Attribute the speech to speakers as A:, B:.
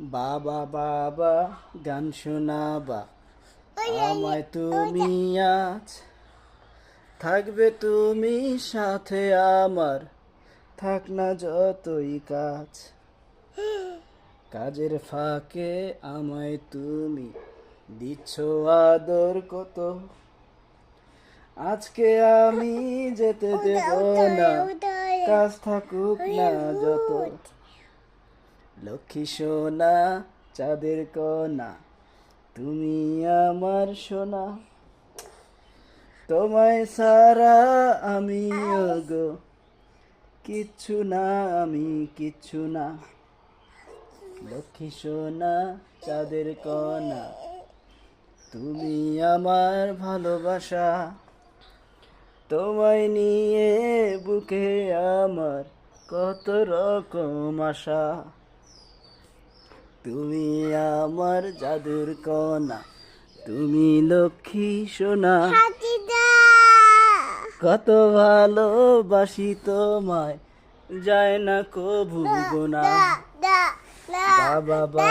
A: বাবা বাবা গান শোনাবা। আমায় তুমি আজ থাকবে তুমি সাথে আমার। থাক না যতই কাজ। কাজের ফাঁকে আমায় তুমি দিচ্ছ আদর কত। আজকে আমি যেতে দেব না। কাজ থাকুক না যত। লক্ষ্মী সোনা, চাঁদের কণা তুমি আমার সোনা। তোমায় সারা আমি গো কিচ্ছু না, আমি কিচ্ছু না। লক্ষ্মী সোনা, চাঁদের কণা তুমি আমার ভালোবাসা। তোমায় নিয়ে বুকে আমার কত রকম আশা। তুমি আমার জাদুর কণা তুমি লক্ষ্মী সোনা। কত ভালোবাসি তোমায় যায় না কভু গোনা। বাবা।